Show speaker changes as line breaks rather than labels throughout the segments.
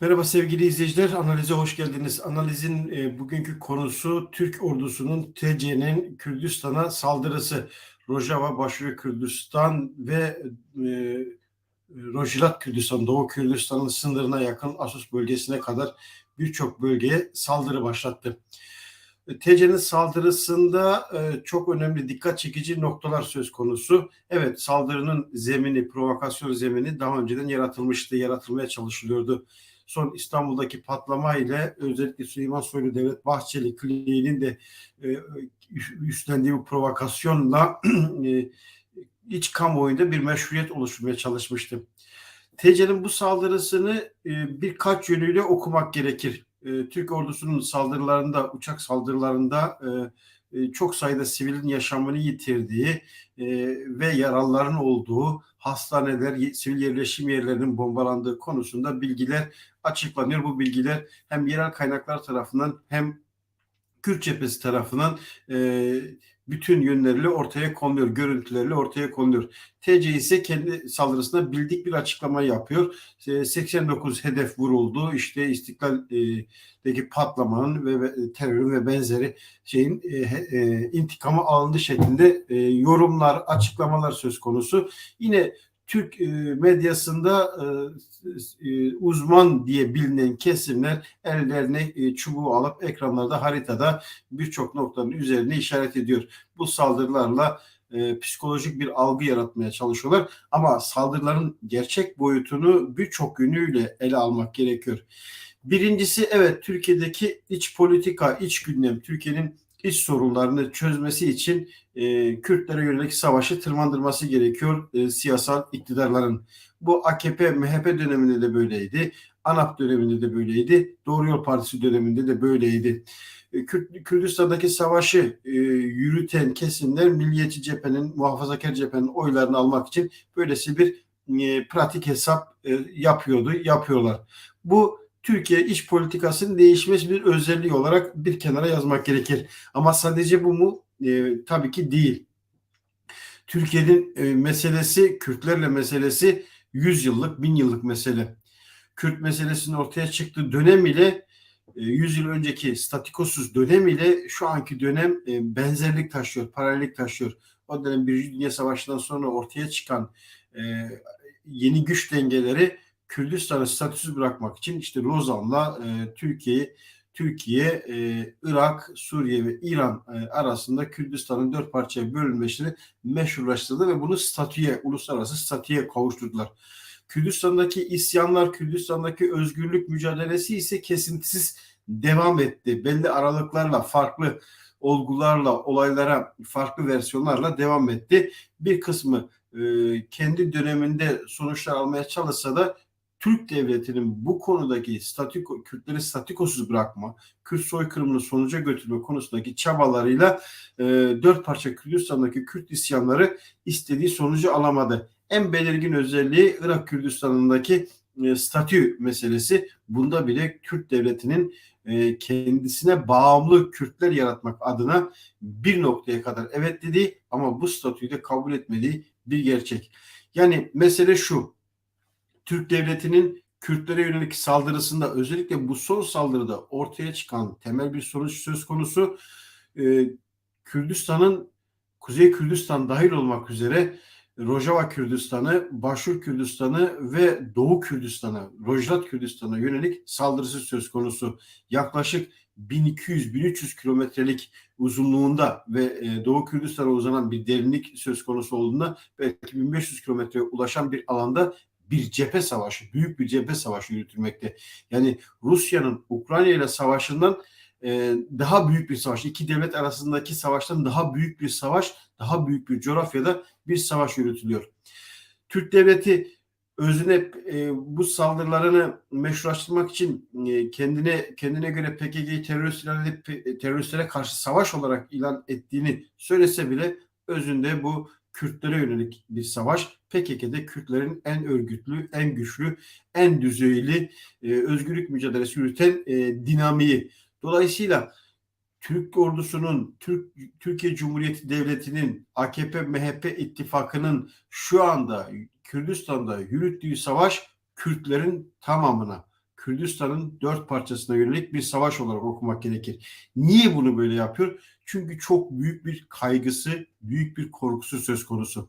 Merhaba sevgili izleyiciler, analize hoş geldiniz. Analizin e, bugünkü konusu Türk ordusunun TC'nin Kürdistan'a saldırısı. Rojava, Başarı Kürdistan ve e, Rojilat Kürdistan, Doğu Kürdistan'ın sınırına yakın Asus bölgesine kadar birçok bölgeye saldırı başlattı. E, TC'nin saldırısında e, çok önemli dikkat çekici noktalar söz konusu. Evet saldırının zemini, provokasyon zemini daha önceden yaratılmıştı, yaratılmaya çalışılıyordu son İstanbul'daki patlama ile özellikle Süleyman Soylu, Devlet Bahçeli, Kliği'nin de e, üstlendiği bu provokasyonla e, iç kamuoyunda bir meşruiyet oluşturmaya çalışmıştı. TC'nin bu saldırısını birkaç yönüyle okumak gerekir. E, Türk ordusunun saldırılarında, uçak saldırılarında e, e, çok sayıda sivilin yaşamını yitirdiği e, ve yaralıların olduğu hastaneler, sivil yerleşim yerlerinin bombalandığı konusunda bilgiler açıklanıyor. Bu bilgiler hem yerel kaynaklar tarafından hem Kürt cephesi tarafından e, bütün yönleriyle ortaya konuluyor, görüntülerle ortaya konuluyor. TC ise kendi saldırısında bildik bir açıklama yapıyor. 89 hedef vuruldu. İşte İstiklal'deki patlamanın ve, terörün ve benzeri şeyin e, e, intikamı alındı şeklinde e, yorumlar, açıklamalar söz konusu. Yine Türk e, medyasında e, e, uzman diye bilinen kesimler ellerine çubuğu alıp ekranlarda haritada birçok noktanın üzerine işaret ediyor. Bu saldırılarla psikolojik bir algı yaratmaya çalışıyorlar. Ama saldırıların gerçek boyutunu birçok yönüyle ele almak gerekiyor. Birincisi evet Türkiye'deki iç politika, iç gündem, Türkiye'nin iç sorunlarını çözmesi için e, Kürtlere yönelik savaşı tırmandırması gerekiyor e, siyasal iktidarların. Bu AKP, MHP döneminde de böyleydi. ANAP döneminde de böyleydi. Doğru Yol Partisi döneminde de böyleydi. E, Kürt, Kürdistan'daki savaşı e, yürüten kesimler Milliyetçi cephenin, muhafazakar cephenin oylarını almak için böylesi bir e, pratik hesap e, yapıyordu, yapıyorlar. Bu Türkiye iç politikasının değişmesi bir özelliği olarak bir kenara yazmak gerekir. Ama sadece bu mu? E, tabii ki değil. Türkiye'nin e, meselesi, Kürtlerle meselesi 100 yıllık, 1000 yıllık mesele. Kürt meselesinin ortaya çıktığı dönem ile 100 e, yıl önceki statikosuz dönem ile şu anki dönem e, benzerlik taşıyor, paralellik taşıyor. O dönem Birinci Dünya Savaşı'ndan sonra ortaya çıkan e, yeni güç dengeleri Kürdistan'ı statüsüz bırakmak için işte Lozan'la e, Türkiye, Türkiye, e, Irak, Suriye ve İran e, arasında Kürdistan'ın dört parçaya bölünmesini meşrulaştırdı ve bunu statüye, uluslararası statüye kavuşturdular. Kürdistan'daki isyanlar, Kürdistan'daki özgürlük mücadelesi ise kesintisiz devam etti. Belli aralıklarla, farklı olgularla, olaylara, farklı versiyonlarla devam etti. Bir kısmı e, kendi döneminde sonuçlar almaya çalışsa da Türk devletinin bu konudaki statiko, Kürtleri statikosuz bırakma, Kürt soykırımını sonuca götürme konusundaki çabalarıyla e, dört parça Kürdistan'daki Kürt isyanları istediği sonucu alamadı. En belirgin özelliği Irak Kürdistan'ındaki e, statü meselesi. Bunda bile Kürt devletinin e, kendisine bağımlı Kürtler yaratmak adına bir noktaya kadar evet dedi ama bu statüyü de kabul etmediği bir gerçek. Yani mesele şu Türk devletinin Kürtlere yönelik saldırısında özellikle bu son saldırıda ortaya çıkan temel bir sonuç söz konusu e, Kürdistan'ın Kuzey Kürdistan dahil olmak üzere Rojava Kürdistan'ı, Başur Kürdistan'ı ve Doğu Kürdistan'a, Rojlat Kürdistan'a yönelik saldırısı söz konusu. Yaklaşık 1200-1300 kilometrelik uzunluğunda ve e, Doğu Kürdistan'a uzanan bir derinlik söz konusu olduğunda belki 1500 kilometreye ulaşan bir alanda bir cephe savaşı, büyük bir cephe savaşı yürütülmekte. Yani Rusya'nın Ukrayna ile savaşından e, daha büyük bir savaş, iki devlet arasındaki savaştan daha büyük bir savaş, daha büyük bir coğrafyada bir savaş yürütülüyor. Türk devleti özüne e, bu saldırılarını meşrulaştırmak için e, kendine kendine göre PKK'yı terörist ilan edip teröristlere karşı savaş olarak ilan ettiğini söylese bile özünde bu Kürtlere yönelik bir savaş. PKK'de Kürtlerin en örgütlü, en güçlü, en düzeyli e, özgürlük mücadelesi yürüten e, dinamiği. Dolayısıyla Türk ordusunun, Türk Türkiye Cumhuriyeti Devleti'nin, AKP MHP ittifakının şu anda Kürdistan'da yürüttüğü savaş Kürtlerin tamamına, Kürdistan'ın dört parçasına yönelik bir savaş olarak okumak gerekir. Niye bunu böyle yapıyor? Çünkü çok büyük bir kaygısı, büyük bir korkusu söz konusu.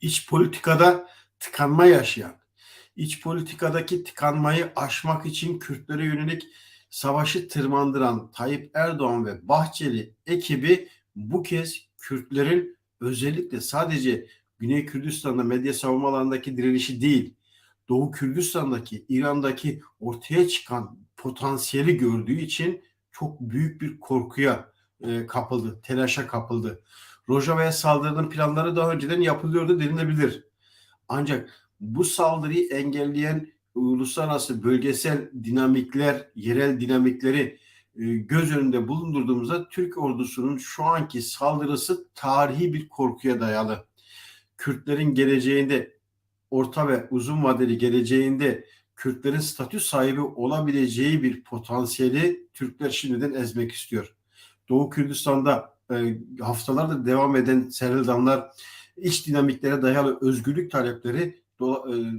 İç politikada tıkanma yaşayan, iç politikadaki tıkanmayı aşmak için Kürtlere yönelik savaşı tırmandıran Tayyip Erdoğan ve Bahçeli ekibi bu kez Kürtlerin özellikle sadece Güney Kürdistan'da medya savunma alanındaki direnişi değil, Doğu Kürdistan'daki, İran'daki ortaya çıkan potansiyeli gördüğü için çok büyük bir korkuya e, kapıldı, telaşa kapıldı. Rojava'ya saldırının planları daha önceden yapılıyordu denilebilir. Ancak bu saldırıyı engelleyen uluslararası bölgesel dinamikler, yerel dinamikleri e, göz önünde bulundurduğumuzda Türk ordusunun şu anki saldırısı tarihi bir korkuya dayalı. Kürtlerin geleceğinde orta ve uzun vadeli geleceğinde Kürtlerin statü sahibi olabileceği bir potansiyeli Türkler şimdiden ezmek istiyor. Doğu Kürdistan'da e, haftalardır devam eden serildanlar, iç dinamiklere dayalı özgürlük talepleri e,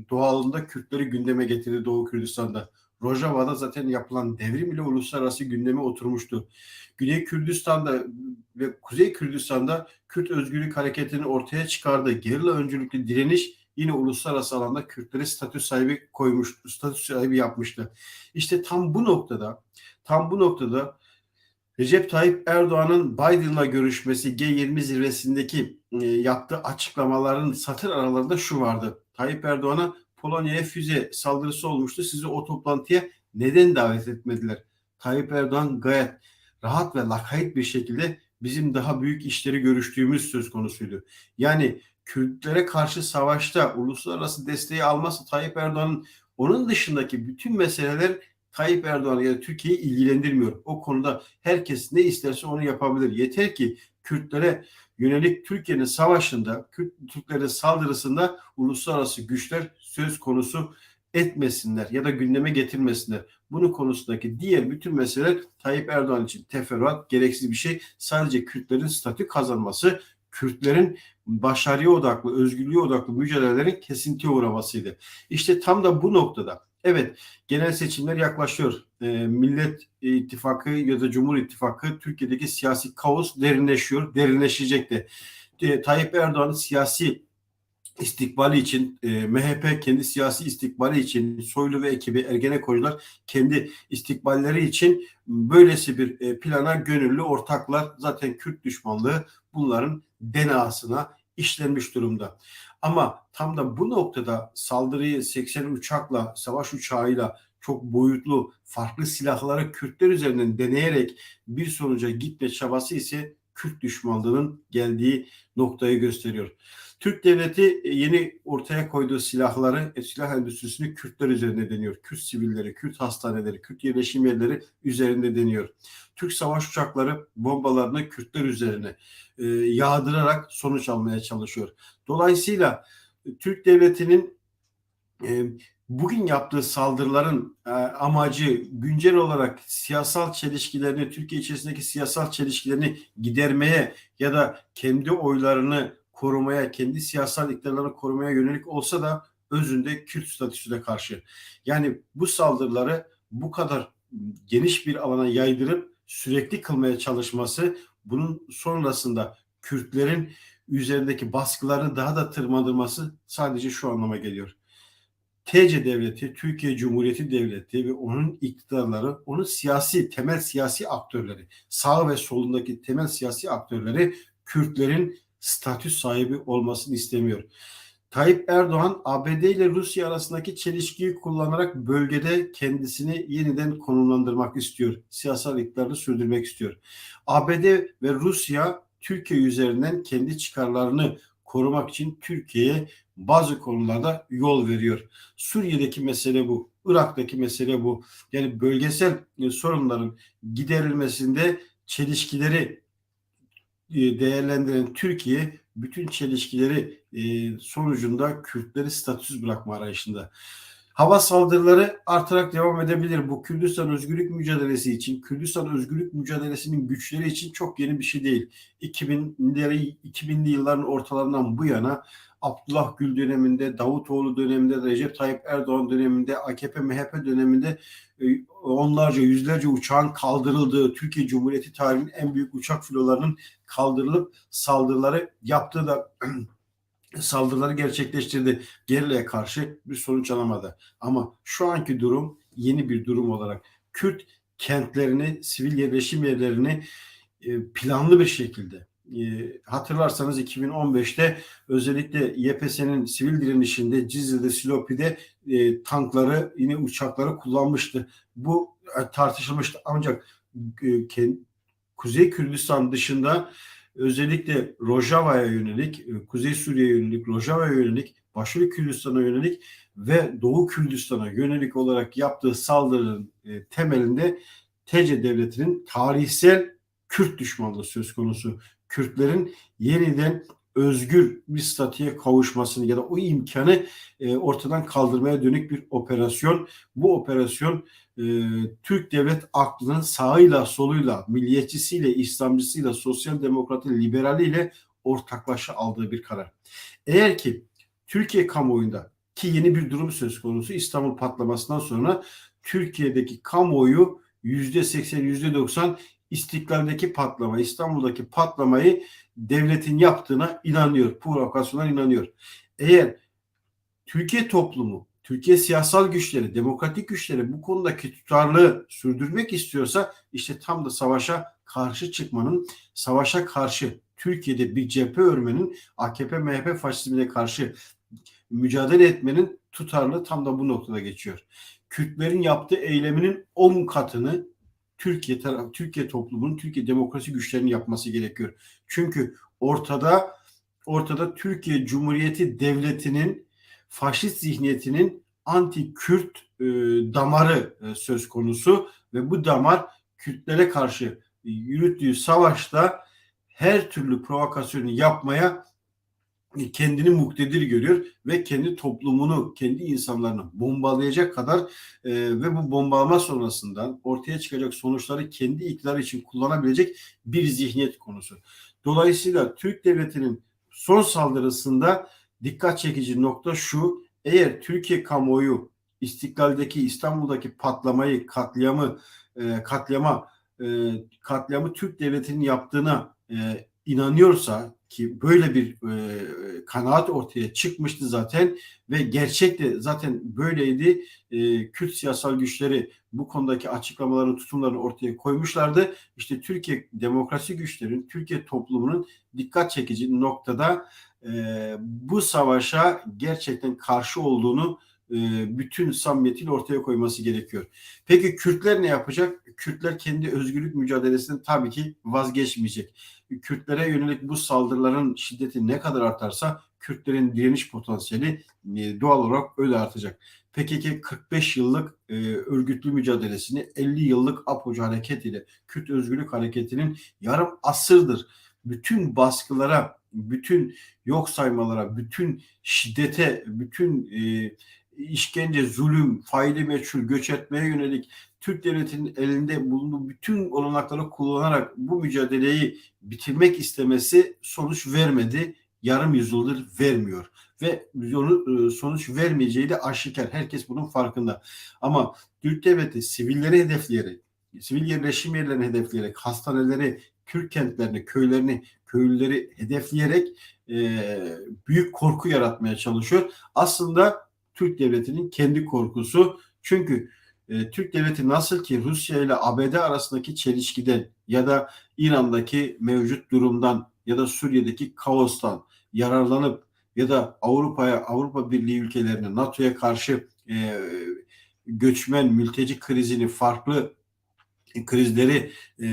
doğalında Kürtleri gündeme getirdi Doğu Kürdistan'da. Rojava'da zaten yapılan devrim ile uluslararası gündeme oturmuştu. Güney Kürdistan'da ve Kuzey Kürdistan'da Kürt Özgürlük Hareketi'ni ortaya çıkardığı gerilla öncülüklü direniş yine uluslararası alanda Kürtleri statü sahibi koymuş, statü sahibi yapmıştı. İşte tam bu noktada, tam bu noktada Recep Tayyip Erdoğan'ın Biden'la görüşmesi G20 zirvesindeki e, yaptığı açıklamaların satır aralarında şu vardı. Tayyip Erdoğan'a Polonya'ya füze saldırısı olmuştu. Sizi o toplantıya neden davet etmediler? Tayyip Erdoğan gayet rahat ve lakayt bir şekilde bizim daha büyük işleri görüştüğümüz söz konusuydu. Yani Kürtlere karşı savaşta uluslararası desteği alması Tayyip Erdoğan'ın onun dışındaki bütün meseleler Tayyip Erdoğan ya da Türkiye'yi ilgilendirmiyor. O konuda herkes ne isterse onu yapabilir. Yeter ki Kürtlere yönelik Türkiye'nin savaşında, Kürt Türklerin saldırısında uluslararası güçler söz konusu etmesinler ya da gündeme getirmesinler. Bunun konusundaki diğer bütün meseleler Tayyip Erdoğan için teferruat, gereksiz bir şey. Sadece Kürtlerin statü kazanması, Kürtlerin başarıya odaklı, özgürlüğe odaklı mücadelelerin kesintiye uğramasıydı. İşte tam da bu noktada Evet, genel seçimler yaklaşıyor. E, Millet İttifakı ya da Cumhur İttifakı Türkiye'deki siyasi kaos derinleşiyor, derinleşecek de. E, Tayyip Erdoğan'ın siyasi istikbali için, e, MHP kendi siyasi istikbali için, Soylu ve ekibi Ergenekoncular kendi istikballeri için böylesi bir e, plana gönüllü ortaklar. Zaten Kürt düşmanlığı bunların denasına işlenmiş durumda. Ama tam da bu noktada saldırıyı 80 uçakla, savaş uçağıyla çok boyutlu farklı silahları Kürtler üzerinden deneyerek bir sonuca gitme çabası ise Kürt düşmanlığının geldiği noktayı gösteriyor. Türk devleti e, yeni ortaya koyduğu silahları, e, silah endüstrisini Kürtler üzerinde deniyor. Kürt sivilleri, Kürt hastaneleri, Kürt yerleşim yerleri üzerinde deniyor. Türk savaş uçakları bombalarını Kürtler üzerine e, yağdırarak sonuç almaya çalışıyor. Dolayısıyla e, Türk devletinin e, bugün yaptığı saldırıların e, amacı güncel olarak siyasal çelişkilerini, Türkiye içerisindeki siyasal çelişkilerini gidermeye ya da kendi oylarını korumaya, kendi siyasal iktidarlarını korumaya yönelik olsa da özünde Kürt statüsüne karşı. Yani bu saldırıları bu kadar geniş bir alana yaydırıp sürekli kılmaya çalışması bunun sonrasında Kürtlerin üzerindeki baskılarını daha da tırmandırması sadece şu anlama geliyor. TC devleti, Türkiye Cumhuriyeti devleti ve onun iktidarları, onun siyasi, temel siyasi aktörleri, sağ ve solundaki temel siyasi aktörleri Kürtlerin statü sahibi olmasını istemiyor. Tayyip Erdoğan ABD ile Rusya arasındaki çelişkiyi kullanarak bölgede kendisini yeniden konumlandırmak istiyor. Siyasal iktidarı sürdürmek istiyor. ABD ve Rusya Türkiye üzerinden kendi çıkarlarını korumak için Türkiye'ye bazı konularda yol veriyor. Suriye'deki mesele bu. Irak'taki mesele bu. Yani bölgesel sorunların giderilmesinde çelişkileri e, değerlendiren Türkiye bütün çelişkileri e, sonucunda Kürtleri statüsüz bırakma arayışında. Hava saldırıları artarak devam edebilir. Bu Kürdistan özgürlük mücadelesi için, Kürdistan özgürlük mücadelesinin güçleri için çok yeni bir şey değil. 2000'leri 2000'li yılların ortalarından bu yana Abdullah Gül döneminde, Davutoğlu döneminde, Recep Tayyip Erdoğan döneminde, AKP MHP döneminde e, onlarca, yüzlerce uçağın kaldırıldığı, Türkiye Cumhuriyeti tarihinin en büyük uçak filolarının kaldırılıp saldırıları yaptığı da saldırıları gerçekleştirdi. Gerilla'ya karşı bir sonuç alamadı. Ama şu anki durum yeni bir durum olarak Kürt kentlerini, sivil yerleşim yerlerini e, planlı bir şekilde hatırlarsanız 2015'te özellikle YPS'nin sivil direnişinde Cizre'de, Silopi'de e, tankları, yine uçakları kullanmıştı. Bu tartışılmıştı ancak Kuzey Kürdistan dışında özellikle Rojava'ya yönelik, Kuzey Suriye'ye yönelik, Rojava'ya yönelik, Başarı Kürdistan'a yönelik ve Doğu Kürdistan'a yönelik olarak yaptığı saldırının temelinde TC devletinin tarihsel Kürt düşmanlığı söz konusu. Kürtlerin yeniden özgür bir statüye kavuşmasını ya da o imkanı e, ortadan kaldırmaya dönük bir operasyon. Bu operasyon e, Türk devlet aklının sağıyla soluyla, milliyetçisiyle, İslamcısıyla, sosyal demokratı, liberaliyle ortaklaşa aldığı bir karar. Eğer ki Türkiye kamuoyunda ki yeni bir durum söz konusu İstanbul patlamasından sonra Türkiye'deki kamuoyu yüzde seksen, yüzde doksan İstiklal'deki patlama, İstanbul'daki patlamayı devletin yaptığına inanıyor. Provokasyona inanıyor. Eğer Türkiye toplumu, Türkiye siyasal güçleri, demokratik güçleri bu konudaki tutarlılığı sürdürmek istiyorsa işte tam da savaşa karşı çıkmanın, savaşa karşı Türkiye'de bir cephe örmenin, AKP, MHP faşizmine karşı mücadele etmenin tutarlı tam da bu noktada geçiyor. Kürtlerin yaptığı eyleminin 10 katını Türkiye taraf, Türkiye toplumunun, Türkiye demokrasi güçlerinin yapması gerekiyor. Çünkü ortada ortada Türkiye Cumhuriyeti Devleti'nin faşist zihniyetinin anti-Kürt e, damarı e, söz konusu ve bu damar Kürtlere karşı yürüttüğü savaşta her türlü provokasyonu yapmaya kendini muktedir görüyor ve kendi toplumunu, kendi insanlarını bombalayacak kadar e, ve bu bombalama sonrasında ortaya çıkacak sonuçları kendi iktidar için kullanabilecek bir zihniyet konusu. Dolayısıyla Türk devletinin son saldırısında dikkat çekici nokta şu, eğer Türkiye kamuoyu istiklaldeki İstanbul'daki patlamayı, katliamı, e, katliama, e, katliamı Türk devletinin yaptığına e, inanıyorsa ki böyle bir e, kanaat ortaya çıkmıştı zaten ve gerçek de zaten böyleydi. E, Kürt siyasal güçleri bu konudaki açıklamaların tutumlarını ortaya koymuşlardı. İşte Türkiye demokrasi güçlerin, Türkiye toplumunun dikkat çekici noktada e, bu savaşa gerçekten karşı olduğunu e, bütün samimiyetiyle ortaya koyması gerekiyor. Peki Kürtler ne yapacak? Kürtler kendi özgürlük mücadelesinden tabii ki vazgeçmeyecek. Kürtlere yönelik bu saldırıların şiddeti ne kadar artarsa Kürtlerin direniş potansiyeli e, doğal olarak öyle artacak. PKK 45 yıllık e, örgütlü mücadelesini 50 yıllık APOC hareketiyle Kürt Özgürlük Hareketi'nin yarım asırdır bütün baskılara, bütün yok saymalara, bütün şiddete, bütün e, işkence, zulüm, faili meçhul, göç etmeye yönelik Türk devletinin elinde bulunduğu bütün olanakları kullanarak bu mücadeleyi bitirmek istemesi sonuç vermedi. Yarım yüzyıldır vermiyor ve e, sonuç vermeyeceği de aşikar. Herkes bunun farkında. Ama Türk devleti sivilleri hedefleyerek, sivil yerleşim yerlerini hedefleyerek, hastaneleri, Türk kentlerini, köylerini, köylüleri hedefleyerek e, büyük korku yaratmaya çalışıyor. Aslında Türk devletinin kendi korkusu. Çünkü e, Türk devleti nasıl ki Rusya ile ABD arasındaki çelişkiden ya da İran'daki mevcut durumdan ya da Suriye'deki kaostan yararlanıp ya da Avrupa'ya Avrupa Birliği ülkelerine NATO'ya karşı e, göçmen mülteci krizini farklı krizleri e,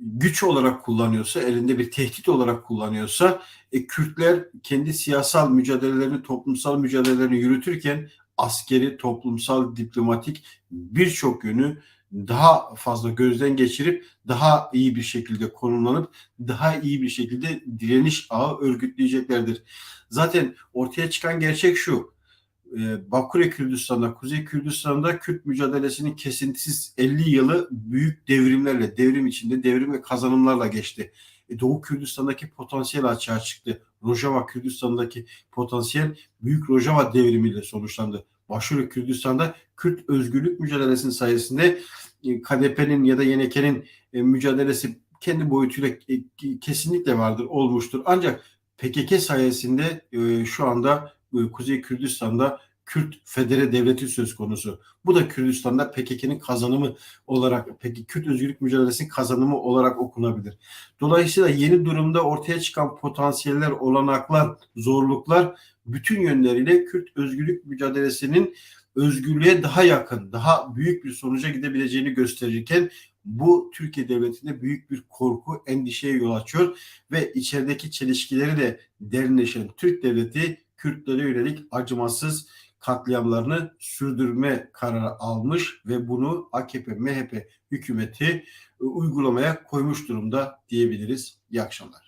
güç olarak kullanıyorsa, elinde bir tehdit olarak kullanıyorsa, e, Kürtler kendi siyasal mücadelelerini, toplumsal mücadelelerini yürütürken askeri, toplumsal, diplomatik birçok yönü daha fazla gözden geçirip daha iyi bir şekilde konumlanıp daha iyi bir şekilde direniş ağı örgütleyeceklerdir. Zaten ortaya çıkan gerçek şu Bakure Kürdistan'da, Kuzey Kürdistan'da Kürt mücadelesinin kesintisiz 50 yılı büyük devrimlerle, devrim içinde devrim ve kazanımlarla geçti. E, Doğu Kürdistan'daki potansiyel açığa çıktı. Rojava Kürdistan'daki potansiyel Büyük Rojava devrimiyle sonuçlandı. Başarı Kürdistan'da Kürt özgürlük mücadelesinin sayesinde e, KDP'nin ya da YNK'nin e, mücadelesi kendi boyutuyla kesinlikle vardır, olmuştur. Ancak PKK sayesinde şu anda Kuzey Kürdistan'da Kürt Federe Devleti söz konusu. Bu da Kürdistan'da PKK'nın kazanımı olarak, peki Kürt özgürlük mücadelesinin kazanımı olarak okunabilir. Dolayısıyla yeni durumda ortaya çıkan potansiyeller, olanaklar, zorluklar bütün yönleriyle Kürt özgürlük mücadelesinin özgürlüğe daha yakın, daha büyük bir sonuca gidebileceğini gösterirken bu Türkiye Devleti'nde büyük bir korku, endişeye yol açıyor ve içerideki çelişkileri de derinleşen Türk Devleti Kürtlere yönelik acımasız katliamlarını sürdürme kararı almış ve bunu AKP, MHP hükümeti uygulamaya koymuş durumda diyebiliriz. İyi akşamlar.